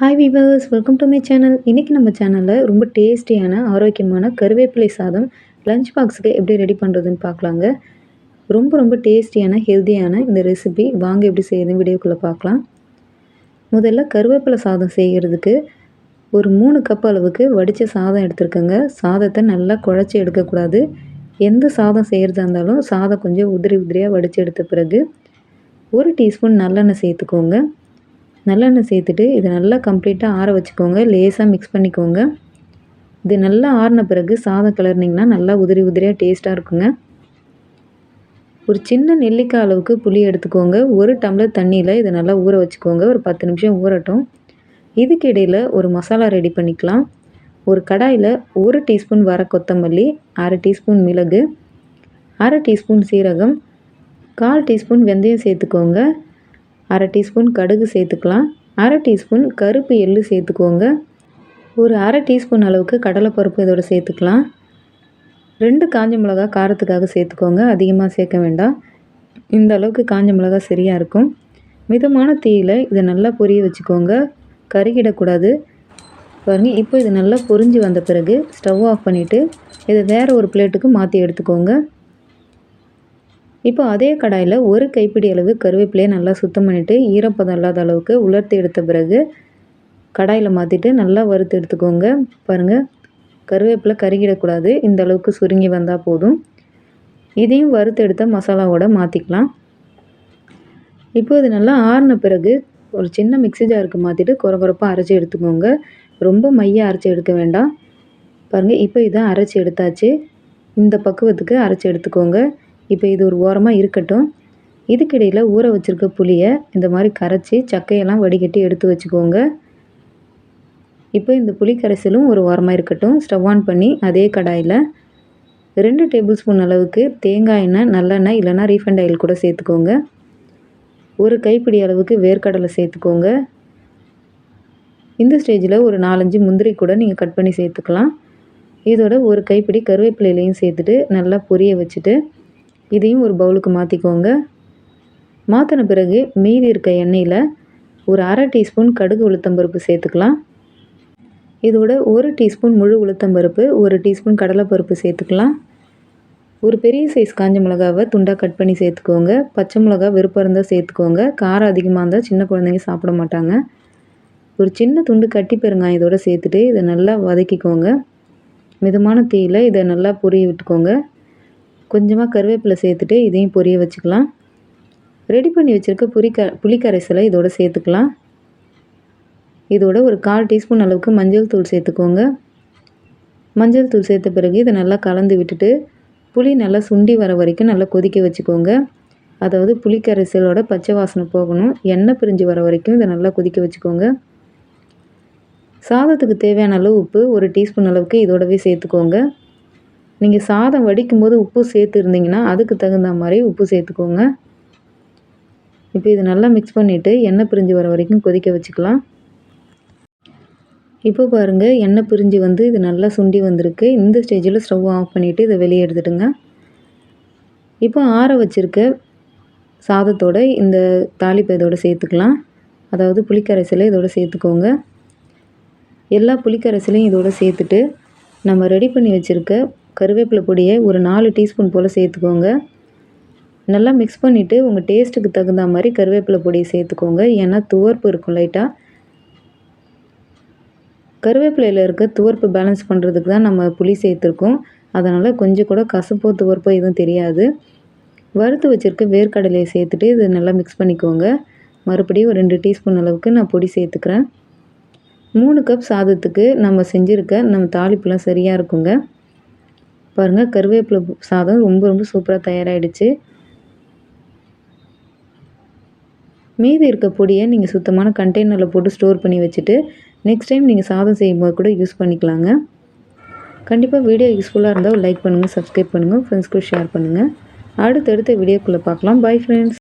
Hi viewers welcome to my channel இன்றைக்கி நம்ம சேனலில் ரொம்ப டேஸ்டியான ஆரோக்கியமான கருவேப்பிலை சாதம் லஞ்ச் பாக்ஸுக்கு எப்படி ரெடி பண்ணுறதுன்னு பார்க்கலாங்க. ரொம்ப ரொம்ப டேஸ்டியான ஹெல்த்தியான இந்த ரெசிபி வாங்க எப்படி செய்யுதுன்னு வீடியோக்குள்ளே பார்க்கலாம். முதல்ல கருவேப்பிலை சாதம் செய்கிறதுக்கு ஒரு மூணு கப் அளவுக்கு வடித்த சாதம் எடுத்துருக்கோங்க. சாதத்தை நல்லா குழச்சி எடுக்கக்கூடாது. எந்த சாதம் செய்கிறதா இருந்தாலும் சாதம் கொஞ்சம் உதிரி உதிரியாக வடித்து எடுத்த பிறகு ஒரு டீஸ்பூன் நல்லெண்ணெய் சேர்த்துக்கோங்க. நல்லெண்ணெய் சேர்த்துட்டு இதை நல்லா கம்ப்ளீட்டாக ஆற வச்சுக்கோங்க. லேசாக மிக்ஸ் பண்ணிக்கோங்க. இது நல்லா ஆறின பிறகு சாதம் கிளறினிங்கன்னா நல்லா உதிரி உதிரியாக டேஸ்ட்டாக இருக்குங்க. ஒரு சின்ன நெல்லிக்காய் அளவுக்கு புளி எடுத்துக்கோங்க. ஒரு டம்ளர் தண்ணியில் இதை நல்லா ஊற வச்சுக்கோங்க. ஒரு பத்து நிமிஷம் ஊறட்டும். இதுக்கு இடையில் ஒரு மசாலா ரெடி பண்ணிக்கலாம். ஒரு கடாயில் ஒரு டீஸ்பூன் வர கொத்தமல்லி அரை டீஸ்பூன் மிளகு அரை டீஸ்பூன் சீரகம் கால் டீஸ்பூன் வெந்தயம் சேர்த்துக்கோங்க. அரை டீஸ்பூன் கடுகு சேர்த்துக்கலாம். அரை டீஸ்பூன் கருப்பு எள்ளு சேர்த்துக்கோங்க. ஒரு அரை டீஸ்பூன் அளவுக்கு கடலைப்பருப்பு இதோட சேர்த்துக்கலாம். ரெண்டு காஞ்ச மிளகா காரத்துக்காக சேர்த்துக்கோங்க. அதிகமாக சேர்க்க வேண்டாம். இந்த அளவுக்கு காஞ்ச மிளகா சரியாக இருக்கும். மிதமான தீயில் இதை நல்லா பொரிய வச்சுக்கோங்க. கருகிடக்கூடாது. பாருங்கள் இப்போ இது நல்லா பொரிஞ்சு வந்த பிறகு ஸ்டவ் ஆஃப் பண்ணிவிட்டு இதை வேறு ஒரு பிளேட்டுக்கு மாற்றி எடுத்துக்கோங்க. இப்போ அதே கடாயில் ஒரு கைப்பிடி அளவு கருவேப்பிலையை நல்லா சுத்தம் பண்ணிவிட்டு ஈரப்பதம் இல்லாத அளவுக்கு உலர்த்தி எடுத்த பிறகு கடாயில் மாற்றிட்டு நல்லா வறுத்து எடுத்துக்கோங்க. பாருங்கள் கருவேப்பிலை கருகிடக்கூடாது. இந்த அளவுக்கு சுருங்கி வந்தால் போதும். இதையும் வறுத்து எடுத்த மசாலாவோட மாற்றிக்கலாம் இப்போ இது நல்லா ஆறின பிறகு ஒரு சின்ன மிக்சி ஜாருக்கு மாற்றிட்டு குறப்பாக அரைச்சி எடுத்துக்கோங்க. ரொம்ப மைய அரைச்சி எடுக்க வேண்டாம். பாருங்கள் இப்போ இதை அரைச்சி எடுத்தாச்சு. இந்த பக்குவத்துக்கு அரைச்சி எடுத்துக்கோங்க. இப்போ இது ஒரு ஓரமாக இருக்கட்டும். இதுக்கிடையில் ஊற வச்சுருக்க புளியை இந்த மாதிரி கரைச்சி சக்கையெல்லாம் வடிகட்டி எடுத்து வச்சுக்கோங்க. இப்போ இந்த புளி கரைசலும் ஒரு ஓரமாக இருக்கட்டும். ஸ்டவ் ஆன் பண்ணி அதே கடாயில் ரெண்டு டேபிள் ஸ்பூன் அளவுக்கு தேங்காய் எண்ணெய் நல்லெண்ணெய் இல்லைனா ரீஃபண்ட் ஆயில் கூட சேர்த்துக்கோங்க. ஒரு கைப்பிடி அளவுக்கு வேர்க்கடலை சேர்த்துக்கோங்க. இந்த ஸ்டேஜில் ஒரு நாலஞ்சு முந்திரி கூட நீங்கள் கட் பண்ணி சேர்த்துக்கலாம். இதோட ஒரு கைப்பிடி கருவேப்பிலையிலையும் சேர்த்துட்டு நல்லா பொரிய வச்சுட்டு இதையும் ஒரு பவுலுக்கு மாற்றிக்கோங்க மாற்றின பிறகு மீதி இருக்க எண்ணெயில் ஒரு அரை டீஸ்பூன் கடுகு உளுத்தம்பருப்பு சேர்த்துக்கலாம். இதோட ஒரு டீஸ்பூன் முழு உளுத்தம்பருப்பு ஒரு டீஸ்பூன் கடலைப்பருப்பு சேர்த்துக்கலாம். ஒரு பெரிய சைஸ் காஞ்ச மிளகாவை துண்டாக கட் பண்ணி சேர்த்துக்கோங்க. பச்சை மிளகா விருப்பம் இருந்தால் சேர்த்துக்கோங்க. காரம் அதிகமாக இருந்தால் சின்ன குழந்தைங்க சாப்பிட மாட்டாங்க. ஒரு சின்ன துண்டு கட்டி பெருங்காயம் இதோட சேர்த்துட்டு இதை நல்லா வதக்கிக்கோங்க. மிதமான தீயில் இதை நல்லா பொரிய விட்டுக்கோங்க. கொஞ்சமாக கருவேப்பிலை சேர்த்துட்டு இதையும் பொரிய வச்சுக்கலாம். ரெடி பண்ணி வச்சுருக்க புளிக்க புளிக்கரைசலை இதோடு சேர்த்துக்கலாம். இதோட ஒரு கால் டீஸ்பூன் அளவுக்கு மஞ்சள் தூள் சேர்த்துக்கோங்க. மஞ்சள் தூள் சேர்த்த பிறகு இதை நல்லா கலந்து விட்டுட்டு புளி நல்லா சுண்டி வர வரைக்கும் நல்லா கொதிக்க வச்சுக்கோங்க. அதாவது புளிக்கரைசலோட பச்சை வாசனை போகணும். எண்ணெய் பிரிஞ்சு வர வரைக்கும் இதை நல்லா கொதிக்க வச்சுக்கோங்க. சாதத்துக்கு தேவையான அளவு உப்பு ஒரு டீஸ்பூன் அளவுக்கு இதோடவே சேர்த்துக்கோங்க. நீங்கள் சாதம் வடிக்கும் போது உப்பு சேர்த்துருந்தீங்கன்னா அதுக்கு தகுந்த மாதிரி உப்பு சேர்த்துக்கோங்க. இப்போ இது நல்லா மிக்ஸ் பண்ணிவிட்டு எண்ணெய் பிரிஞ்சு வர வரைக்கும் கொதிக்க வச்சுக்கலாம். இப்போ பாருங்கள் எண்ணெய் பிரிஞ்சு வந்து இது நல்லா சுண்டி வந்திருக்கு. இந்த ஸ்டேஜில் ஸ்டவ் ஆஃப் பண்ணிவிட்டு இதை வெளியே எடுத்துடுங்க இப்போ ஆற வச்சுருக்க சாதத்தோடு இந்த தாளிப்பை இதோடு சேர்த்துக்கலாம். அதாவது புளிக்கரைசலை இதோடு சேர்த்துக்கோங்க. எல்லா புளிக்கரைசலையும் இதோடு சேர்த்துட்டு நம்ம ரெடி பண்ணி வச்சுருக்க கருவேப்பிலை பொடியை ஒரு நாலு டீஸ்பூன் போல் சேர்த்துக்கோங்க. நல்லா மிக்ஸ் பண்ணிவிட்டு உங்கள் டேஸ்ட்டுக்கு தகுந்த மாதிரி கருவேப்பிலை பொடியை சேர்த்துக்கோங்க. ஏன்னா துவர்ப்பு இருக்கும் லைட்டாக கருவேப்பிலையில் இருக்க துவர்ப்பு பேலன்ஸ் பண்ணுறதுக்கு தான் நம்ம புளி சேர்த்துருக்கோம். அதனால் கொஞ்சம் கூட கசப்போ துவர்ப்போ எதுவும் தெரியாது. வறுத்து வச்சுருக்க வேர்க்கடலையை சேர்த்துட்டு இதை நல்லா மிக்ஸ் பண்ணிக்கோங்க. மறுபடியும் ஒரு ரெண்டு டீஸ்பூன் அளவுக்கு நான் பொடி சேர்த்துக்கிறேன். மூணு கப் சாதத்துக்கு நம்ம செஞ்சுருக்க நம்ம தாளிப்புலாம் சரியாக இருக்குங்க. பாருங்கள் கருவேப்பிலை சாதம் ரொம்ப ரொம்ப சூப்பராக தயாராகிடுச்சு மீதி இருக்க பொடியை நீங்கள் சுத்தமான கண்டெய்னரில் போட்டு ஸ்டோர் பண்ணி வச்சுட்டு நெக்ஸ்ட் டைம் நீங்கள் சாதம் செய்யும்போது கூட யூஸ் பண்ணிக்கலாங்க. கண்டிப்பாக வீடியோ யூஸ்ஃபுல்லாக இருந்தால் லைக் பண்ணுங்கள் சப்ஸ்கிரைப் பண்ணுங்கள் ஃப்ரெண்ட்ஸ்க்கு ஷேர் பண்ணுங்கள் அடுத்தடுத்த வீடியோக்குள்ளே பார்க்கலாம். Bye friends